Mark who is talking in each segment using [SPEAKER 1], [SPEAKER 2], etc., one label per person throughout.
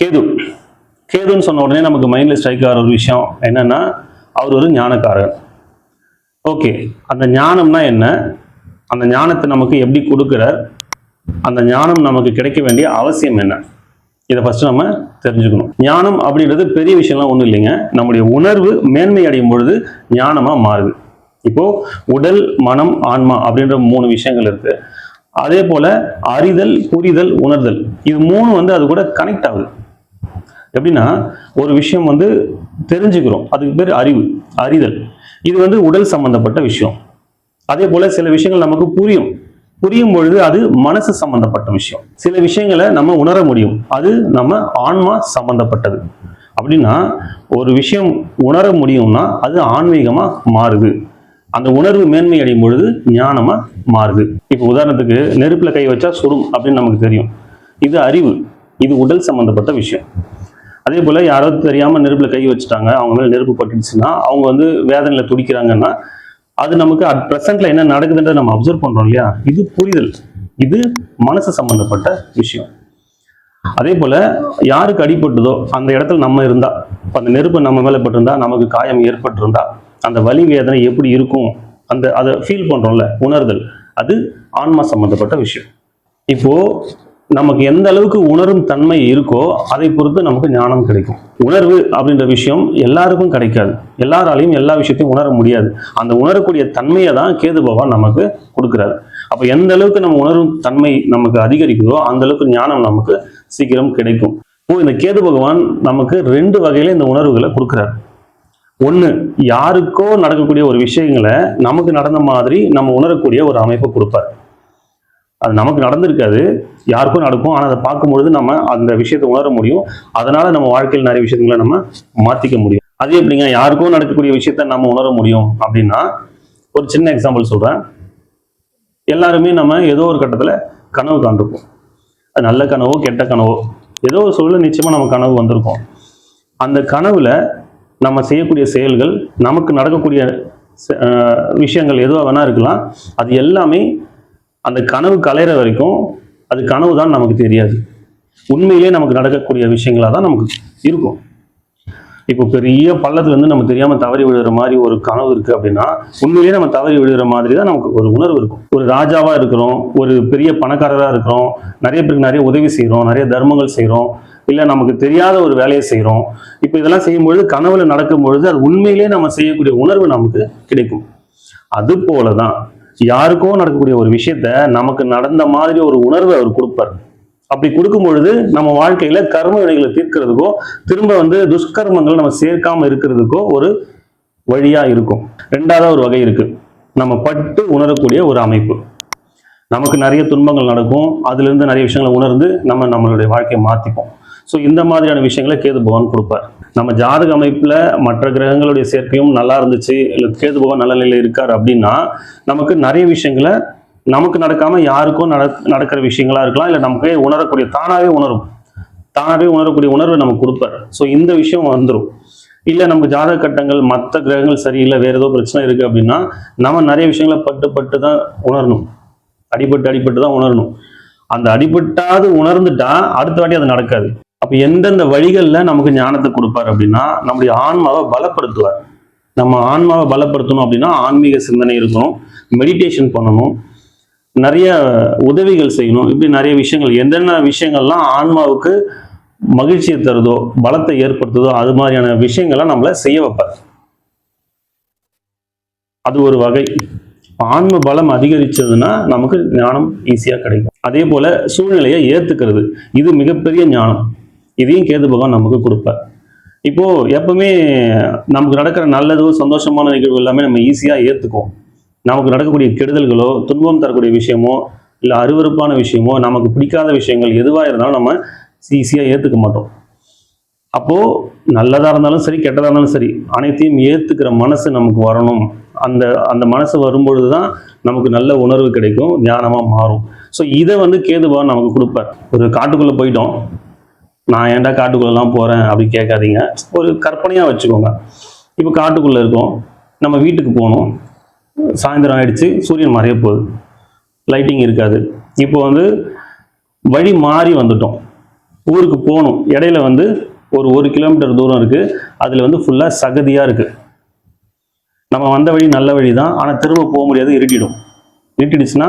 [SPEAKER 1] கேது. கேதுன்னு சொன்ன உடனே நமக்கு மைண்டில் ஸ்ட்ரைக் ஆகிற ஒரு விஷயம் என்னன்னா அவர் ஒரு ஞானக்காரன் ஓகே அந்த ஞானம்னா என்ன? அந்த ஞானத்தை நமக்கு எப்படி கொடுக்குறார்? அந்த ஞானம் நமக்கு கிடைக்க வேண்டிய அவசியம் என்ன? இதை ஃபஸ்ட்டு நம்ம தெரிஞ்சுக்கணும். ஞானம் அப்படின்றது பெரிய விஷயம்லாம் ஒன்றும் இல்லைங்க. நம்முடைய உணர்வு மேன்மை அடையும் பொழுது ஞானமாக மாறுது. இப்போ உடல் மனம் ஆன்மா அப்படின்ற மூணு விஷயங்கள் இருக்கு. அதே போல அறிதல் புரிதல் உணர்தல். இது மூணு வந்து அது கூட கனெக்ட் ஆகுது. எப்படின்னா ஒரு விஷயம் வந்து தெரிஞ்சுக்கிறோம். அதுக்கு பேர் அறிவு அறிதல். இது வந்து உடல் சம்பந்தப்பட்ட விஷயம். அதே போல சில விஷயங்கள் நமக்கு புரியும். புரியும் பொழுது அது மனசு சம்பந்தப்பட்ட விஷயம். சில விஷயங்களை நம்ம உணர முடியும். அது நம்ம ஆன்மா சம்பந்தப்பட்டது. அப்படின்னா ஒரு விஷயம் உணர முடியும்னா அது ஆன்மீகமா மாறுது. அந்த உணர்வு மேன்மை அடையும் பொழுது ஞானமா மாறுது. இப்போ உதாரணத்துக்கு நெருப்புல கை வச்சா சுடும் அப்படின்னு நமக்கு தெரியும். இது அறிவு. இது உடல் சம்பந்தப்பட்ட விஷயம். அதே போல் யாராவது தெரியாமல் நெருப்பில் கை வச்சுட்டாங்க அவங்க மேலே நெருப்பு பட்டுடுச்சுன்னா அவங்க வந்து வேதனையில துடிக்கிறாங்கன்னா அது நமக்கு அட் ப்ரெசென்ட்ல என்ன நடக்குதுன்றதை நம்ம அப்சர்வ் பண்ணுறோம் இல்லையா? இது புரிதல். இது மனசு சம்மந்தப்பட்ட விஷயம். அதே போல யாருக்கு அடிபட்டுதோ அந்த இடத்துல நம்ம இருந்தால் இப்போ அந்த நெருப்பு நம்ம மேலே பட்டிருந்தா நமக்கு காயம் ஏற்பட்டிருந்தா அந்த வலி வேதனை எப்படி இருக்கும் அந்த அதை ஃபீல் பண்ணுறோம்ல உணர்தல். அது ஆன்மா சம்மந்தப்பட்ட விஷயம். இப்போ நமக்கு எந்த அளவுக்கு உணரும் தன்மை இருக்கோ அதை பொறுத்து நமக்கு ஞானம் கிடைக்கும். உணர்வு அப்படின்ற விஷயம் எல்லாருக்கும் கிடைக்காது. எல்லாராலையும் எல்லா விஷயத்தையும் உணர முடியாது. அந்த உணரக்கூடிய தன்மையை தான் கேது பகவான் நமக்கு கொடுக்குறாரு. அப்போ எந்த அளவுக்கு நம்ம உணரும் தன்மை நமக்கு அதிகரிக்குதோ அந்த அளவுக்கு ஞானம் நமக்கு சீக்கிரம் கிடைக்கும். இப்போ இந்த கேது பகவான் நமக்கு ரெண்டு வகையில இந்த உணர்வுகளை கொடுக்குறாரு. ஒன்று யாருக்கோ நடக்கக்கூடிய ஒரு விஷயங்களை நமக்கு நடந்த மாதிரி நம்ம உணரக்கூடிய ஒரு அமைப்பை கொடுப்பார். அது நமக்கு நடந்திருக்காது. யாருக்கும் நடக்கும். ஆனால் அதை பார்க்கும்பொழுது நம்ம அந்த விஷயத்தை உணர முடியும். அதனால நம்ம வாழ்க்கையில் நிறைய விஷயங்களை நம்ம மாற்றிக்க முடியும். அது எப்படிங்க? யாருக்கும் நடக்கக்கூடிய விஷயத்த நம்ம உணர முடியும் அப்படின்னா ஒரு சின்ன எக்ஸாம்பிள் சொல்கிறேன் எல்லாருமே நம்ம ஏதோ ஒரு கட்டத்தில் கனவு காண்டிருப்போம் அது நல்ல கனவோ கெட்ட கனவோ. ஏதோ ஒரு சூழலில் நிச்சயமாக நம்ம கனவு வந்திருக்கோம். அந்த கனவில் நம்ம செய்யக்கூடிய செயல்கள் நமக்கு நடக்கக்கூடிய விஷயங்கள் எதுவாக வேணா இருக்கலாம். அது எல்லாமே அந்த கனவு கலையிற வரைக்கும் அது கனவு தான் நமக்கு தெரியாது. உண்மையிலேயே நமக்கு நடக்கக்கூடிய விஷயங்களாக தான் நமக்கு இருக்கும். இப்போ பெரிய பள்ளத்துல இருந்து நம்ம தெரியாம தவறி விழுகிற மாதிரி ஒரு கனவு இருக்கு அப்படின்னா உண்மையிலேயே நம்ம தவறி விழுகிற மாதிரி தான் நமக்கு ஒரு உணர்வு இருக்கும். ஒரு ராஜாவா இருக்கிறோம் ஒரு பெரிய பணக்காரராக இருக்கிறோம் நிறைய பேருக்கு நிறைய உதவி செய்கிறோம் நிறைய தர்மங்கள் செய்கிறோம் இல்லை நமக்கு தெரியாத ஒரு வேலையை செய்கிறோம் இப்போ இதெல்லாம் செய்யும்பொழுது கனவுல நடக்கும் பொழுது அது உண்மையிலேயே நம்ம செய்யக்கூடிய உணர்வு நமக்கு கிடைக்கும். அது போலதான் யாருக்கோ நடக்கக்கூடிய ஒரு விஷயத்த நமக்கு நடந்த மாதிரி ஒரு உணர்வை அவர் கொடுப்பார். அப்படி கொடுக்கும் பொழுது நம்ம வாழ்க்கையில கர்ம வினைகளை தீர்க்கிறதுக்கோ திரும்ப வந்து துஷ்கர்மங்களை நம்ம சேர்க்காம இருக்கிறதுக்கோ ஒரு வழியா இருக்கும். ரெண்டாவது ஒரு வகை இருக்கு. நம்ம பட்டு உணரக்கூடிய ஒரு அமைப்பு. நமக்கு நிறைய துன்பங்கள் நடக்கும். அதுல இருந்து நிறைய விஷயங்களை உணர்ந்து நம்ம நம்மளுடைய வாழ்க்கையை மாத்திப்போம். ஸோ இந்த மாதிரியான விஷயங்களை கேது பகவான் கொடுப்பார். நம்ம ஜாதக அமைப்பில் மற்ற கிரகங்களுடைய சேர்க்கையும் நல்லா இருந்துச்சு இல்லை கேது பகவான் நல்ல நிலையில் இருக்கார் அப்படின்னா நமக்கு நிறைய விஷயங்களை நமக்கு நடக்காமல் யாருக்கும் நட நடக்கிற விஷயங்களா இருக்கலாம் இல்லை நமக்கு உணரக்கூடிய தானாகவே உணரும். தானாகவே உணரக்கூடிய உணர்வை நமக்கு கொடுப்பார். ஸோ இந்த விஷயம் வந்துடும் இல்லை நமக்கு ஜாதக கட்டங்கள் மற்ற கிரகங்கள் சரியில்லை வேறு ஏதோ பிரச்சனை இருக்குது அப்படின்னா நம்ம நிறைய விஷயங்களை பட்டு பட்டு தான் உணரணும். அடிபட்டு அடிபட்டு தான் உணரணும். அந்த அடிபட்டாவது உணர்ந்துட்டா அடுத்த வாட்டி அது நடக்காது. அப்ப எந்தெந்த வழிகள்ல நமக்கு ஞானத்தை கொடுப்பார் அப்படின்னா நம்முடைய ஆன்மாவை பலப்படுத்துவார். நம்ம ஆன்மாவை பலப்படுத்தணும் அப்படின்னா ஆன்மீக சிந்தனை இருக்கணும் மெடிடேஷன் பண்ணணும் நிறைய உதவிகள் செய்யணும் இப்படி நிறைய விஷயங்கள். என்னென்ன விஷயங்கள்லாம் ஆன்மாவுக்கு மகிழ்ச்சியை தருதோ பலத்தை ஏற்படுத்துதோ அது மாதிரியான விஷயங்களை நம்மள செய்ய வைப்பார். அது ஒரு வகை. ஆன்ம பலம் அதிகரிச்சதுன்னா நமக்கு ஞானம் ஈஸியா கிடைக்கும். அதே போல சூழ்நிலையை ஏத்துக்கிறது. இது மிகப்பெரிய ஞானம். இதையும் கேது பகவான் நமக்கு கொடுப்பார். இப்போ எப்பவுமே நமக்கு நடக்கிற நல்லதோ சந்தோஷமான நிகழ்வு எல்லாமே நம்ம ஈஸியா ஏத்துக்குவோம். நமக்கு நடக்கக்கூடிய கெடுதல்களோ துன்பம் தரக்கூடிய விஷயமோ இல்லை அருவருப்பான விஷயமோ நமக்கு பிடிக்காத விஷயங்கள் எதுவாக இருந்தாலும் நம்ம ஈஸியாக ஏற்றுக்க மாட்டோம். அப்போ நல்லதா இருந்தாலும் சரி கெட்டதா இருந்தாலும் சரி அனைத்தையும் ஏத்துக்கிற மனசு நமக்கு வரணும். அந்த அந்த மனசு வரும்பொழுது தான் நமக்கு நல்ல உணர்வு கிடைக்கும் ஞானமா மாறும். ஸோ இதை வந்து கேதுபவன் நமக்கு கொடுப்பார். ஒரு காட்டுக்குள்ள போயிட்டோம். நான் ஏன்டா காட்டுக்குள்ளெல்லாம் போகிறேன் அப்படின்னு கேட்காதீங்க. ஒரு கற்பனையாக வச்சுக்கோங்க. இப்போ காட்டுக்குள்ளே இருக்கோம். நம்ம வீட்டுக்கு போகணும் சாயந்தரம் ஆயிடுச்சு. சூரியன் மறைய போகுது. லைட்டிங் இருக்காது. இப்போ வந்து வழி மாறி வந்துட்டோம். ஊருக்கு போகணும் இடையில வந்து ஒரு ஒரு கிலோமீட்டர் தூரம் இருக்குது அதில் வந்து ஃபுல்லாக சகதியாக இருக்குது நம்ம வந்த வழி நல்ல வழி தான். ஆனால் திரும்ப போக முடியாது. இருட்டிடும். இருட்டிடுச்சுன்னா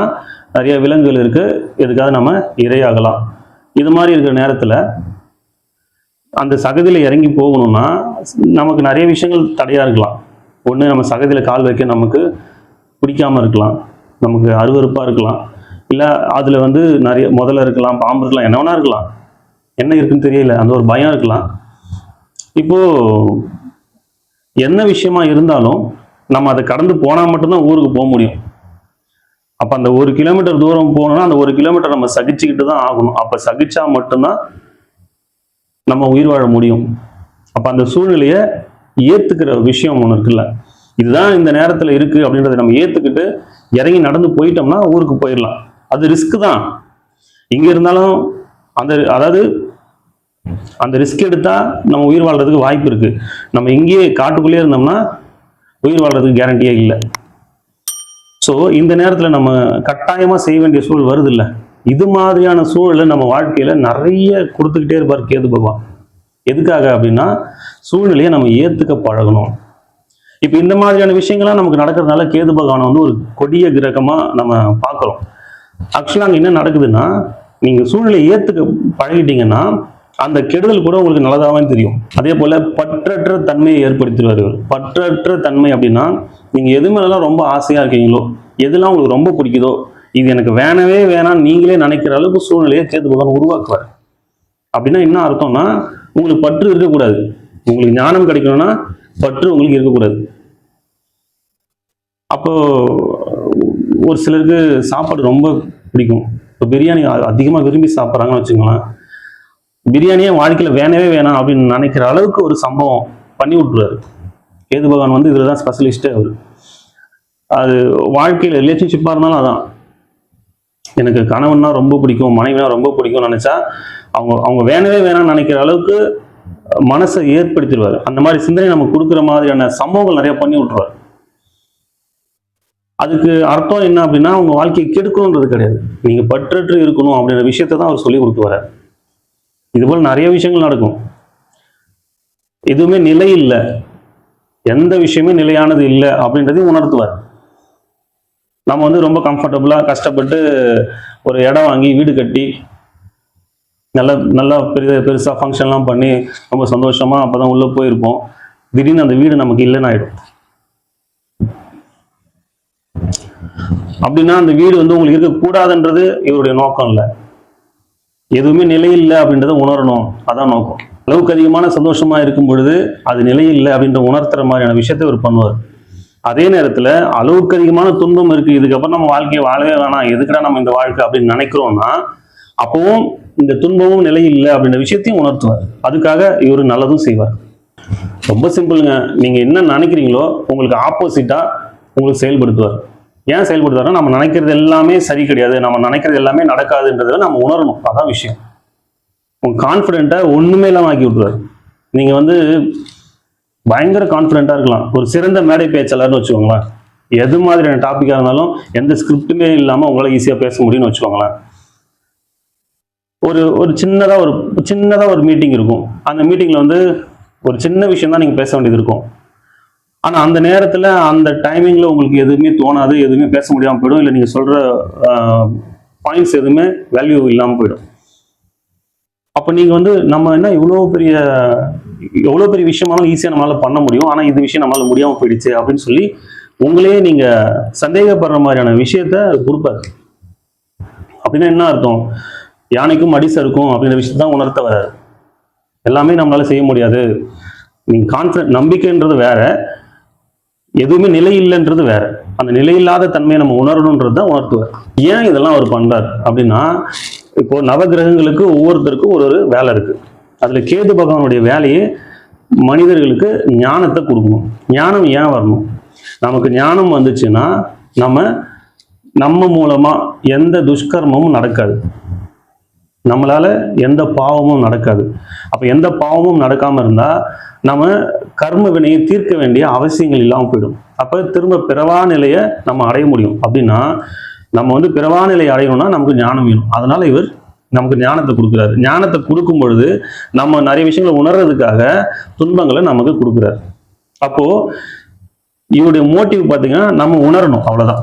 [SPEAKER 1] நிறைய விலங்குகள் இருக்குது எதுக்காக நம்ம இரையாகலாம். இது மாதிரி இருக்கிற நேரத்தில் அந்த சகதியில் இறங்கி போகணும்னா நமக்கு நிறைய விஷயங்கள் தடையாக இருக்கலாம். ஒன்று நம்ம சகதியில் கால் வைக்க நமக்கு பிடிக்காமல் இருக்கலாம். நமக்கு அருவறுப்பாக இருக்கலாம். இல்லை அதில் வந்து நிறைய முதல்ல இருக்கலாம் பாம்பு இருக்கலாம் என்ன வேணா இருக்கலாம். என்ன இருக்குன்னு தெரியல அந்த ஒரு பயம் இருக்கலாம். இப்போது என்ன விஷயமா இருந்தாலும் நம்ம அதை கடந்து போனால் மட்டும்தான் ஊருக்கு போக முடியும். அப்போ அந்த ஒரு கிலோமீட்டர் தூரம் போகணும்னா அந்த ஒரு கிலோமீட்டர் நம்ம சகிச்சுக்கிட்டு தான் ஆகணும். அப்போ சகிச்சா மட்டும்தான் நம்ம உயிர் வாழ முடியும். அப்போ அந்த சூழ்நிலையை ஏத்துக்கிற விஷயம் ஒன்று இருக்குல்ல. இதுதான் இந்த நேரத்தில் இருக்கு அப்படின்றத நம்ம ஏத்துக்கிட்டு இறங்கி நடந்து போயிட்டோம்னா ஊருக்கு போயிடலாம். அது ரிஸ்க் தான். எங்கே இருந்தாலும் அந்த அதாவது அந்த ரிஸ்க் எடுத்தா நம்ம உயிர் வாழ்றதுக்கு வாய்ப்பு இருக்கு. நம்ம இங்கேயே காட்டுக்குள்ளேயே இருந்தோம்னா உயிர் வாழ்கிறதுக்கு கேரண்டியே இல்லை. ஸோ இந்த நேரத்தில் நம்ம கட்டாயமாக செய்ய வேண்டிய சூழல் வருது இல்லை இது மாதிரியான சூழலை நம்ம வாழ்க்கையில் நிறைய கொடுத்துக்கிட்டே இருப்பார் கேது பகவான். எதுக்காக அப்படின்னா சூழ்நிலையை நம்ம ஏற்றுக்க பழகணும். இப்போ இந்த மாதிரியான விஷயங்கள்லாம் நமக்கு நடக்கிறதுனால கேது பகவானை வந்து ஒரு கொடிய கிரகமாக நம்ம பார்க்குறோம். ஆக்சுவலாக அங்கே என்ன நடக்குதுன்னா நீங்கள் சூழ்நிலையை ஏற்றுக்க பழகிட்டீங்கன்னா அந்த கெடுதல் கூட உங்களுக்கு நல்லதாகவே தெரியும். அதே போல் பற்றற்ற தன்மையை ஏற்படுத்திடுவார் இவர். பற்றற்ற தன்மை அப்படின்னா நீங்கள் எது மேலாம் ரொம்ப ஆசையாக இருக்கீங்களோ எதெல்லாம் உங்களுக்கு ரொம்ப பிடிக்குதோ இது எனக்கு வேணவே வேணாம் நீங்களே நினைக்கிற அளவுக்கு சூழ்நிலையை கேது பகவான் உருவாக்குவார். அப்படின்னா என்ன அர்த்தம்னா உங்களுக்கு பற்று இருக்கக்கூடாது. உங்களுக்கு ஞானம் கிடைக்கணும்னா பற்று உங்களுக்கு இருக்கக்கூடாது. அப்போ ஒரு சிலருக்கு சாப்பாடு ரொம்ப பிடிக்கும். இப்போ பிரியாணி அதிகமாக விரும்பி சாப்பிட்றாங்கன்னு வச்சுக்கோங்களேன். பிரியாணியே வாழ்க்கையில் வேணவே வேணாம் அப்படின்னு நினைக்கிற அளவுக்கு ஒரு சம்பவம் பண்ணி விட்ருவாரு கேது பகவான் வந்து இதில் தான் ஸ்பெஷலிஸ்ட்டே அவர். அது வாழ்க்கையில் ரிலேஷன்ஷிப்பாக இருந்தாலும் அதான். எனக்கு கணவன்னா ரொம்ப பிடிக்கும் மனைவினா ரொம்ப பிடிக்கும்னு நினச்சா அவங்க அவங்க வேணவே வேணாம்னு நினைக்கிற அளவுக்கு மனசை ஏற்படுத்திடுவார். அந்த மாதிரி சிந்தனை நமக்கு கொடுக்குற மாதிரியான சம்பவங்கள் நிறைய பண்ணி விட்டுருவார். அதுக்கு அர்த்தம் என்ன அப்படின்னா அவங்க வாழ்க்கையை கெடுக்கணுன்றது கிடையாது. நீங்க பற்றற்று இருக்கணும் அப்படின்ற விஷயத்தை தான் அவர் சொல்லி கொடுத்து இது போல நிறைய விஷயங்கள் நடக்கும். எதுவுமே நிலை இல்லை. எந்த விஷயமே நிலையானது இல்லை அப்படின்றதையும் உணர்த்துவார். நம்ம வந்து ரொம்ப கம்ஃபர்டபுளா கஷ்டப்பட்டு ஒரு இடம் வாங்கி வீடு கட்டி நல்ல நல்லா பெரிய பெருசா ஃபங்க்ஷன்லாம் பண்ணி ரொம்ப சந்தோஷமா அப்பதான் உள்ள போயிருப்போம். திடீர்னு அந்த வீடு நமக்கு இல்லைன்னு ஆயிடும். அப்படின்னா அந்த வீடு வந்து உங்களுக்கு இருக்கக்கூடாதுன்றது இவருடைய நோக்கம் இல்லை. எதுவுமே நிலையில்லை அப்படின்றத உணரணும். அதான் நோக்கம். அளவுக்கு அதிகமான சந்தோஷமா இருக்கும் பொழுது அது நிலையில்லை அப்படின்ற உணர்த்துற மாதிரியான விஷயத்தை இவர் பண்ணுவார். அதே நேரத்துல அளவுக்கு அதிகமான துன்பம் இருக்கு. இதுக்கப்புறம் நம்ம வாழ்க்கையை வாழவே வேணாம். எதுக்குடா நம்ம இந்த வாழ்க்கை அப்படின்னு நினைக்கிறோம்னா அப்பவும் இந்த துன்பமும் நிலை இல்லை அப்படின்ற விஷயத்தையும் உணர்த்துவார். அதுக்காக இவர் நல்லதும் செய்வார். ரொம்ப சிம்பிளுங்க. நீங்க என்ன நினைக்கிறீங்களோ உங்களுக்கு ஆப்போசிட்டா உங்களுக்கு செயல்படுத்துவார். ஏன் செயல்படுத்துவார்னா நம்ம நினைக்கிறது எல்லாமே சரி கிடையாது. நம்ம நினைக்கிறது எல்லாமே நடக்காதுன்றதை நம்ம உணரணும். அதான் விஷயம். உங்க கான்ஃபிடென்ட்டை ஒண்ணுமே இல்லாம ஆக்கி விட்டுருவார். நீங்க வந்து பயங்கர கான்ஃபிடென்ட்டா இருக்கலாம். ஒரு சிறந்த மேடை பேச்சாளர்னு வச்சுக்கோங்களேன். எது மாதிரியான டாப்பிக்காக இருந்தாலும் எந்த ஸ்கிரிப்ட்டுமே இல்லாம உங்களால ஈஸியா பேச முடியும்னு வச்சுக்கோங்களேன். ஒரு ஒரு சின்னதா ஒரு சின்னதா ஒரு மீட்டிங் இருக்கும். அந்த மீட்டிங்ல வந்து ஒரு சின்ன விஷயம் தான் நீங்க பேச வேண்டியது இருக்கும். ஆனா அந்த நேரத்துல அந்த டைமிங்ல உங்களுக்கு எதுவுமே தோணாது எதுவுமே பேச முடியாம போயிடும். இல்லை நீங்க சொல்ற பாயிண்ட்ஸ் எதுவுமே வேல்யூ இல்லாம போயிடும். அப்ப நீங்க வந்து நம்ம என்ன இவ்வளோ பெரிய எவ்வளோ பெரிய விஷயமாலும் ஈஸியாக நம்மளால் பண்ண முடியும். ஆனால் இது விஷயம் நம்மளால முடியாமல் போயிடுச்சு அப்படின்னு சொல்லி உங்களே நீங்கள் சந்தேகப்படுற மாதிரியான விஷயத்த கொடுப்பாரு. அப்படின்னா என்ன அர்த்தம்? யானைக்கும் அடி சறுக்கும் அப்படின்ற விஷயத்தான் உணர்த்த வராது எல்லாமே நம்மளால செய்ய முடியாது. நீங்கள் கான்ஃபிடன்ட் நம்பிக்கைன்றது வேற. எதுவுமே நிலை இல்லைன்றது வேற. அந்த நிலையில்லாத தன்மையை நம்ம உணரணுன்றது தான் உணர்த்துவார். ஏன் இதெல்லாம் அவர் பண்றார் அப்படின்னா இப்போ நவகிரகங்களுக்கு ஒவ்வொருத்தருக்கும் ஒரு ஒரு வேலை இருக்குது அதில் கேது பகவானுடைய வேலையே மனிதர்களுக்கு ஞானத்தை கொடுக்கணும். ஞானம் ஏன் வரணும்? நமக்கு ஞானம் வந்துச்சுன்னா நம்ம நம்ம மூலமாக எந்த துஷ்கர்மமும் நடக்காது. நம்மளால் எந்த பாவமும் நடக்காது. அப்போ எந்த பாவமும் நடக்காமல் இருந்தால் நம்ம கர்ம வினையை தீர்க்க வேண்டிய அவசியங்கள் இல்லாமல் போயிடும். அப்போ திரும்ப பிறவா நிலையை நம்ம அடைய முடியும். அப்படின்னா நம்ம வந்து பிறவா நிலையை அடையணும்னா நமக்கு ஞானம் வேணும். அதனால் இவர் நமக்கு ஞானத்தை கொடுக்குறாரு. ஞானத்தை கொடுக்கும் பொழுது நம்ம நிறைய விஷயங்களை உணர்றதுக்காக துன்பங்களை நமக்கு கொடுக்குறாரு. அப்போ இவருடைய மோட்டிவ் பார்த்தீங்கன்னா நம்ம உணரணும் அவ்வளோதான்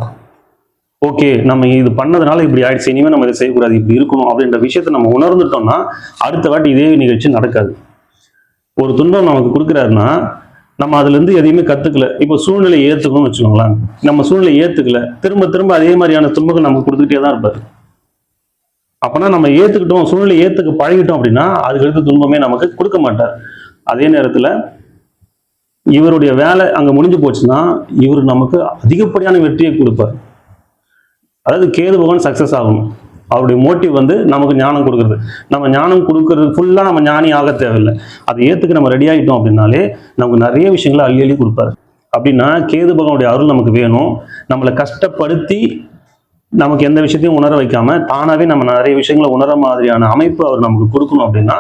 [SPEAKER 1] ஓகே நம்ம இது பண்ணதுனால இப்படி ஆயிடுச்சு இனிமேல் நம்ம இதை செய்யக்கூடாது இப்படி இருக்கணும் அப்படின்ற விஷயத்தை நம்ம உணர்ந்துட்டோம்னா அடுத்த வாட்டி இதே நிகழ்ச்சி நடக்காது. ஒரு துன்பம் நமக்கு கொடுக்குறாருன்னா நம்ம அதுலேருந்து எதையுமே கற்றுக்கல இப்போ சூழ்நிலை ஏற்றுக்கணும்னு வச்சுக்கோங்களேன். நம்ம சூழ்நிலை ஏற்றுக்கல திரும்ப திரும்ப அதே மாதிரியான துன்பங்கள் நமக்கு கொடுத்துக்கிட்டே தான் இருப்பார். அப்பனா நம்ம ஏத்துக்கிட்டோம் சூழ்நிலை ஏத்துக்க பழகிட்டோம் அப்படின்னா அதுக்கு அடுத்த துன்பமே நமக்கு கொடுக்க மாட்டார். அதே நேரத்துல இவருடைய வேலை அங்க முடிஞ்சு போச்சுன்னா இவர் நமக்கு அதிகப்படியான வெற்றியை கொடுப்பார். அதாவது கேது பகவான் சக்சஸ் ஆகணும். அவருடைய மோட்டிவ் வந்து நமக்கு ஞானம் கொடுக்கறது. நம்ம ஞானம் கொடுக்கறது ஃபுல்லாக நம்ம ஞானி ஆக தேவையில்லை. அதை ஏற்றுக்க நம்ம ரெடி ஆகிட்டோம் அப்படின்னாலே நமக்கு நிறைய விஷயங்களை அள்ளி அள்ளி கொடுப்பாரு. அப்படின்னா கேது பகவானுடைய அருள் நமக்கு வேணும். நம்மளை கஷ்டப்படுத்தி நமக்கு எந்த விஷயத்தையும் உணர வைக்காம தானாவே நம்ம நிறைய விஷயங்களை உணர மாதிரியான அமைப்பு அவர் நமக்கு கொடுக்கணும் அப்படின்னா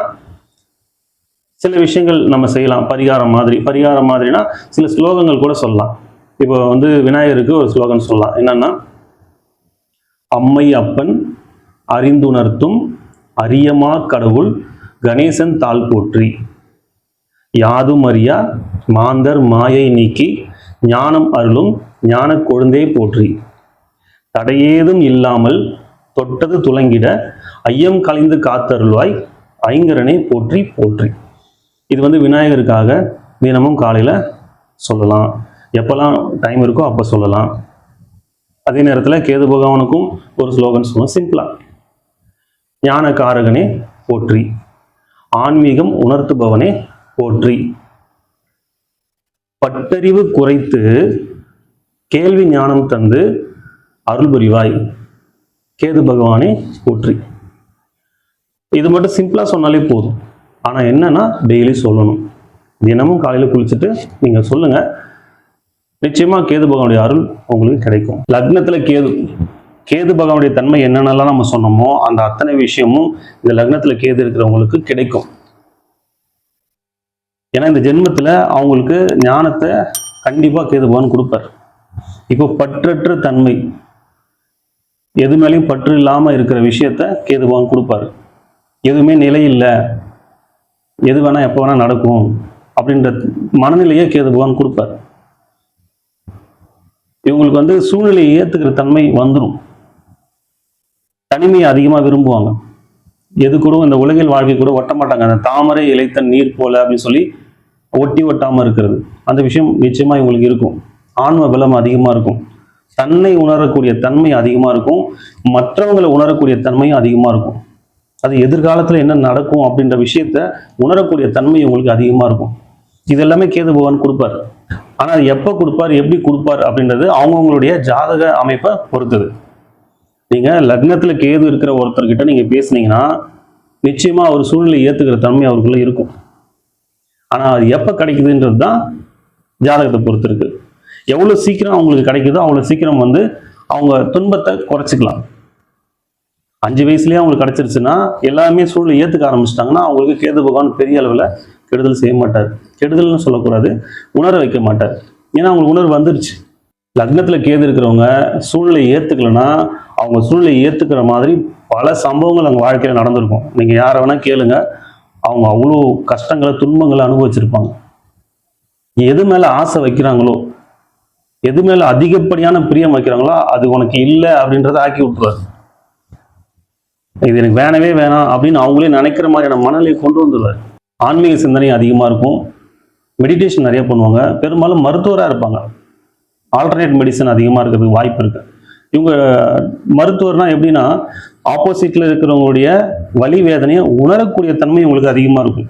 [SPEAKER 1] சில விஷயங்கள் நம்ம செய்யலாம். பரிகாரம் மாதிரி பரிகாரம் மாதிரினா சில ஸ்லோகங்கள் கூட சொல்லலாம். இப்போ வந்து விநாயகருக்கு ஒரு ஸ்லோகன் சொல்லலாம். என்னன்னா அம்மை அப்பன் அறிந்துணர்த்தும் அரியமா கடவுள் கணேசன் தாள் போற்றி. யாதும் அறியா மாந்தர் மாயை நீக்கி ஞானம் அருளும் ஞான கொழுந்தே போற்றி. தடையேதும் இல்லாமல் தொட்டது துலங்கிட ஐயம் கலைந்து காத்தருள்வாய் ஐங்கரனே போற்றி போற்றி. இது வந்து விநாயகருக்காக தினமும் காலையில் சொல்லலாம். எப்போல்லாம் டைம் இருக்கோ அப்போ சொல்லலாம். அதே நேரத்தில் கேது பகவானுக்கும் ஒரு ஸ்லோகன் சொல்லுவோம் ஞான காரகனே போற்றி ஆன்மீகம் உணர்த்துபவனே போற்றி. பட்டறிவு குறைத்து கேள்வி ஞானம் தந்து அருள் புரிவாய் கேது பகவானே போற்றி இது மட்டும் சிம்பிளா சொன்னாலே போதும். ஆனா என்னன்னா டெய்லி சொல்லணும். தினமும் காலையில குளிச்சுட்டு நீங்க சொல்லுங்க. நிச்சயமா கேது பகவானுடைய அருள் உங்களுக்கு கிடைக்கும். லக்னத்துல கேது கேது பகவானுடைய தன்மை என்னென்னலாம் நம்ம சொன்னோமோ அந்த அத்தனை விஷயமும் இந்த லக்னத்துல கேது இருக்கிறவங்களுக்கு கிடைக்கும். ஏன்னா இந்த ஜென்மத்துல அவங்களுக்கு ஞானத்தை கண்டிப்பாக கேது பகவான் கொடுப்பார். இப்போ பற்றற்ற தன்மை எது மேலேயும் பற்று இல்லாமல் இருக்கிற விஷயத்த கேதுபவன் கொடுப்பாரு. எதுவுமே நிலை இல்லை. எது வேணால் எப்போ வேணால் நடக்கும் அப்படின்ற மனநிலையை கேதுபகவான் கொடுப்பார். இவங்களுக்கு வந்து சூழ்நிலையை ஏத்துக்கிற தன்மை வந்துடும் தனிமையை அதிகமாக விரும்புவாங்க. எது கூட இந்த உலகில் வாழ்க்கை கூட ஒட்ட மாட்டாங்க. அந்த தாமரை இலைத்த நீர் போல அப்படின்னு சொல்லி ஒட்டி ஒட்டாமல் இருக்கிறது. அந்த விஷயம் நிச்சயமா இவங்களுக்கு இருக்கும். ஆன்ம பலம் அதிகமாக இருக்கும். தன்னை உணரக்கூடிய தன்மை அதிகமாக இருக்கும். மற்றவங்களை உணரக்கூடிய தன்மையும் அதிகமாக இருக்கும். அது எதிர்காலத்தில் என்ன நடக்கும் அப்படின்ற விஷயத்த உணரக்கூடிய தன்மை உங்களுக்கு அதிகமாக இருக்கும். இது எல்லாமே கேது பகவான் கொடுப்பார். ஆனால் அது எப்போ கொடுப்பார் எப்படி கொடுப்பார் அப்படின்றது அவங்கவுங்களுடைய ஜாதக அமைப்பை பொறுத்தது. நீங்கள் லக்னத்தில் கேது இருக்கிற ஒருத்தர்கிட்ட நீங்கள் பேசுனீங்கன்னா நிச்சயமாக அவர் சூழ்நிலை ஏற்றுக்கிற தன்மை அவருக்குள்ளே இருக்கும். ஆனால் அது எப்போ கிடைக்குதுன்றது தான் ஜாதகத்தை பொறுத்து இருக்குது எவ்வளோ சீக்கிரம் அவங்களுக்கு கிடைக்குதோ அவ்வளோ சீக்கிரம் வந்து அவங்க துன்பத்தை குறைச்சிக்கலாம். அஞ்சு வயசுலேயே அவங்களுக்கு கிடைச்சிருச்சுன்னா எல்லாமே சூழ்நிலை ஏற்றுக்க ஆரம்பிச்சிட்டாங்கன்னா அவங்களுக்கு கேது பகவான் பெரிய அளவில் கெடுதல் செய்ய மாட்டார். கெடுதல்னு சொல்லக்கூடாது உணர வைக்க மாட்டார். ஏன்னா அவங்களுக்கு உணர்வு வந்துருச்சு. லக்னத்தில் கேது இருக்கிறவங்க சூழ்நிலை ஏத்துக்கலைன்னா அவங்க சூழ்நிலை ஏற்றுக்கிற மாதிரி பல சம்பவங்கள் அவங்க வாழ்க்கையில் நடந்திருக்கும். நீங்கள் யாரை வேணால் கேளுங்க அவங்க அவ்வளோ கஷ்டங்களை துன்பங்களை அனுபவிச்சிருப்பாங்க. எது மேலே ஆசை வைக்கிறாங்களோ எது மேல அதிகப்படியான பிரியம் வைக்கிறாங்களோ அது உனக்கு இல்லை அப்படின்றத ஆக்கி விட்டுருவாரு. இது எனக்கு வேணவே வேணாம் அப்படின்னு அவங்களே நினைக்கிற மாதிரியான மனநிலையை கொண்டு வந்துடுவார் ஆன்மீக சிந்தனை அதிகமாக இருக்கும். மெடிடேஷன் நிறைய பண்ணுவாங்க. பெரும்பாலும் மருத்துவராக இருப்பாங்க. ஆல்டர்னேட் மெடிசன் அதிகமாக இருக்கிறதுக்கு வாய்ப்பு இருக்கு. இவங்க மருத்துவர்னா எப்படின்னா ஆப்போசிட்டில் இருக்கிறவங்களுடைய வலி வேதனையை உணரக்கூடிய தன்மை இவங்களுக்கு அதிகமாக இருக்கும்.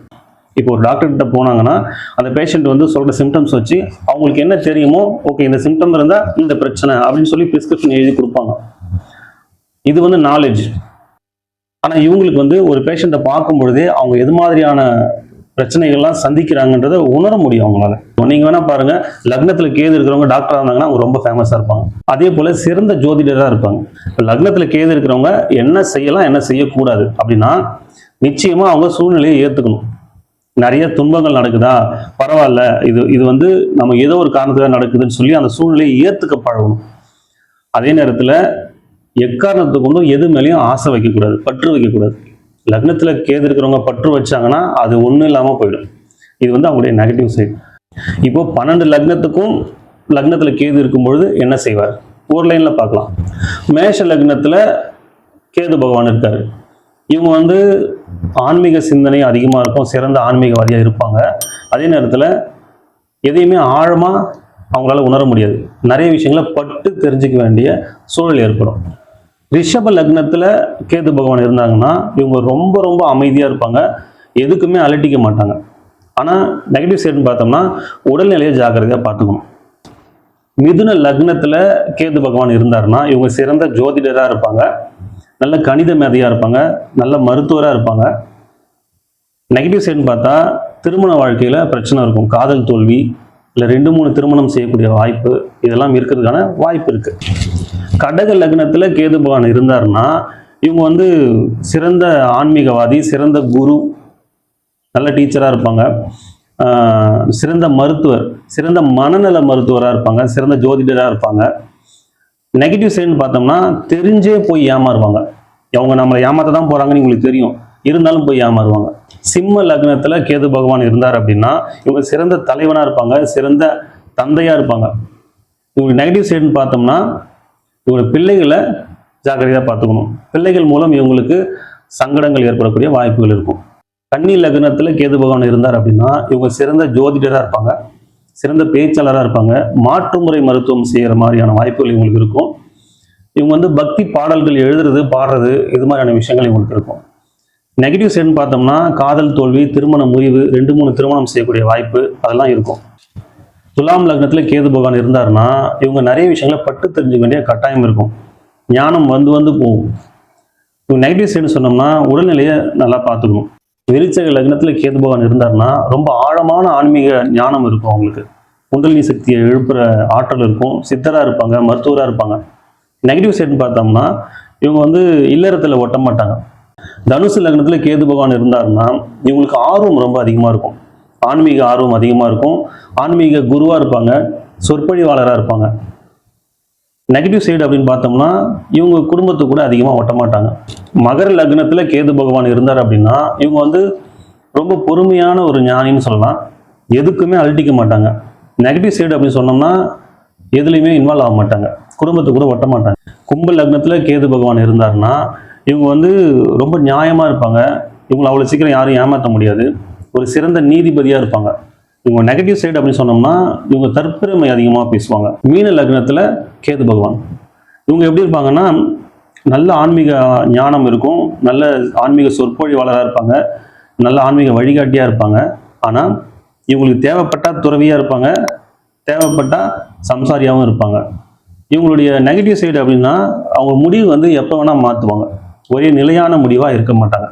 [SPEAKER 1] இப்போ ஒரு டாக்டர்கிட்ட போனாங்கன்னா அந்த பேஷண்ட் வந்து சொல்கிற சிம்டம்ஸ் வச்சு அவங்களுக்கு என்ன தெரியுமோ ஓகே இந்த சிம்டம் இருந்தால் இந்த பிரச்சனை அப்படின்னு சொல்லி பிரிஸ்கிரிப்ஷன் எழுதி கொடுப்பாங்க. இது வந்து நாலேஜ் ஆனால் இவங்களுக்கு வந்து ஒரு பேஷண்ட்டை பார்க்கும் பொழுதே அவங்க எது மாதிரியான பிரச்சனைகள்லாம் சந்திக்கிறாங்கன்றத உணர முடியும் அவங்களால. நீங்கள் நீங்க வேணா பாருங்க லக்னத்துல கேது இருக்கிறவங்க டாக்டரா இருந்தாங்கன்னா அவங்க ரொம்ப ஃபேமஸா இருப்பாங்க. அதே போல சிறந்த ஜோதிடரா இருப்பாங்க. இப்போ லக்னத்துல கேது இருக்கிறவங்க என்ன செய்யலாம் என்ன செய்யக்கூடாது அப்படின்னா நிச்சயமா அவங்க சூழ்நிலையை ஏத்துக்கணும். நிறைய துன்பங்கள் நடக்குதா? பரவாயில்ல. இது இது வந்து நம்ம ஏதோ ஒரு காரணத்துக்காக நடக்குதுன்னு சொல்லி அந்த சூழ்நிலையை ஏற்றுக்க பழகணும். அதே நேரத்தில் எக்காரணத்தை கொண்டும் எது மேலேயும் ஆசை வைக்கக்கூடாது பற்று வைக்கக்கூடாது. லக்னத்தில் கேது இருக்கிறவங்க பற்று வச்சாங்கன்னா அது ஒன்றும் இல்லாமல் போயிடும். இது வந்து அவங்களுடைய நெகட்டிவ் சைடு இப்போ பன்னெண்டு லக்னத்துக்கும் லக்னத்தில் கேது இருக்கும் பொழுது என்ன செய்வார்? ஒரு லைனில் பார்க்கலாம். மேஷ லக்னத்தில் கேது பகவான் இருக்காரு. இவங்க வந்து ஆன்மீக சிந்தனை அதிகமாக இருக்கும் சிறந்த ஆன்மீகவாதியாக இருப்பாங்க. அதே நேரத்தில் எதையுமே ஆழமாக அவங்களால உணர முடியாது. நிறைய விஷயங்களை பட்டு தெரிஞ்சுக்க வேண்டிய சூழல் ஏற்படும். ரிஷப லக்னத்தில் கேது பகவான் இருந்தாங்கன்னா இவங்க ரொம்ப ரொம்ப அமைதியாக இருப்பாங்க. எதுக்குமே அலட்டிக்க மாட்டாங்க. ஆனால் நெகட்டிவ் சைடுன்னு பார்த்தோம்னா உடல்நிலையை ஜாக்கிரதையாக பார்த்துக்கணும். மிதுன லக்னத்தில் கேது பகவான் இருந்தாருன்னா இவங்க சிறந்த ஜோதிடராக இருப்பாங்க. நல்ல கணித மேதையாக இருப்பாங்க நல்ல மருத்துவராக இருப்பாங்க. நெகட்டிவ் சைடுன்னு பார்த்தா திருமண வாழ்க்கையில் பிரச்சனை இருக்கும். காதல் தோல்வி இல்லை ரெண்டு மூணு திருமணம் செய்யக்கூடிய வாய்ப்பு இதெல்லாம் இருக்கிறதுக்கான வாய்ப்பு இருக்குது கடக லக்னத்தில் கேது பகவான் இருந்தாருன்னா இவங்க வந்து சிறந்த ஆன்மீகவாதி சிறந்த குரு நல்ல டீச்சராக இருப்பாங்க. சிறந்த மருத்துவர் சிறந்த மனநல மருத்துவராக இருப்பாங்க சிறந்த ஜோதிடராக இருப்பாங்க. நெகட்டிவ் சைடுன்னு பார்த்தோம்னா தெரிஞ்சே போய் ஏமாறுவாங்க. அவங்க நம்மளை ஏமாத்த தான் போகிறாங்கன்னு உங்களுக்கு தெரியும். இருந்தாலும் போய் ஏமாறுவாங்க. சிம்ம லக்னத்தில் கேது பகவான் இருந்தார் அப்படின்னா இவங்க சிறந்த தலைவனாக இருப்பாங்க சிறந்த தந்தையாக இருப்பாங்க. இவங்க நெகட்டிவ் சைடுன்னு பார்த்தோம்னா இவங்க பிள்ளைகளை ஜாக்கிரதையாக பார்த்துக்கணும். பிள்ளைகள் மூலம் இவங்களுக்கு சங்கடங்கள் ஏற்படக்கூடிய வாய்ப்புகள் இருக்கும். கன்னி லக்னத்தில் கேது பகவான் இருந்தார் அப்படின்னா இவங்க சிறந்த ஜோதிடராக இருப்பாங்க. சிறந்த பேச்சாளராக இருப்பாங்க. மாற்றுமுறை மருத்துவம் செய்கிற மாதிரியான வாய்ப்புகள் இவங்களுக்கு இருக்கும். இவங்க வந்து பக்தி பாடல்கள் எழுதுறது பாடுறது இது மாதிரியான விஷயங்கள் இவங்களுக்கு இருக்கும். நெகட்டிவ் சைடுன்னு பார்த்தோம்னா காதல் தோல்வி திருமண முறிவு ரெண்டு மூணு திருமணம் செய்யக்கூடிய வாய்ப்பு அதெல்லாம் இருக்கும். துலாம் லக்னத்தில் கேது பகவான் இருந்தாருன்னா இவங்க நிறைய விஷயங்களை பட்டு தெரிஞ்சுக்க வேண்டிய கட்டாயம் இருக்கும். ஞானம் வந்து வந்து போகும். இவங்க நெகட்டிவ் சைடுன்னு சொன்னோம்னா உடல்நிலையை நல்லா பார்த்துக்கணும். விருச்சக லக்னத்தில் கேது பகவான் இருந்தாருன்னா ரொம்ப ஆழமான ஆன்மீக ஞானம் இருக்கும் அவங்களுக்கு. குண்டலினி சக்தியை எழுப்புற ஆற்றல் இருக்கும். சித்தராக இருப்பாங்க மருத்துவராக இருப்பாங்க. நெகட்டிவ் சைடுன்னு பார்த்தோம்னா இவங்க வந்து இல்லறத்தில் ஒட்ட மாட்டாங்க. தனுசு லக்னத்தில் கேது பகவான் இருந்தாருன்னா இவங்களுக்கு ஆர்வம் ரொம்ப அதிகமாக இருக்கும். ஆன்மீக ஆர்வம் அதிகமாக இருக்கும். ஆன்மீக குருவாக இருப்பாங்க சொற்பொழிவாளராக இருப்பாங்க. நெகட்டிவ் சைடு அப்படின்னு பார்த்தோம்னா இவங்க குடும்பத்து கூட அதிகமாக ஒட்ட மாட்டாங்க. மகர லக்னத்தில் கேது பகவான் இருந்தார் அப்படின்னா இவங்க வந்து ரொம்ப பொறுமையான ஒரு ஞானின்னு சொல்லலாம். எதுக்குமே அழட்டிக்க மாட்டாங்க. நெகட்டிவ் சைடு அப்படின்னு சொன்னோம்னா எதுலேயுமே இன்வால்வ் ஆக மாட்டாங்க. குடும்பத்தை கூட ஒட்ட மாட்டாங்க. கும்ப லக்னத்தில் கேது பகவான் இருந்தாருன்னா இவங்க வந்து ரொம்ப நியாயமாக இருப்பாங்க. இவங்களை அவ்வளோ சீக்கிரம் யாரும் ஏமாற்ற முடியாது. ஒரு சிறந்த நீதிபதியாக இருப்பாங்க. இவங்க நெகட்டிவ் சைடு அப்படின்னு சொன்னோம்னா இவங்க தற்பெருமை அதிகமாக பேசுவாங்க. மீன லக்னத்தில் கேது பகவான். இவங்க எப்படி இருப்பாங்கன்னா நல்ல ஆன்மீக ஞானம் இருக்கும் நல்ல ஆன்மீக சொற்பொழிவாளராக இருப்பாங்க நல்ல ஆன்மீக வழிகாட்டியாக இருப்பாங்க. ஆனால் இவங்களுக்கு தேவைப்பட்டா துறவியாக இருப்பாங்க தேவைப்பட்டால் சம்சாரியாகவும் இருப்பாங்க. இவங்களுடைய நெகட்டிவ் சைடு அப்படின்னா அவங்க முடிவு வந்து எப்போ வேணால் மாற்றுவாங்க ஒரே நிலையான முடிவாக இருக்க மாட்டாங்க.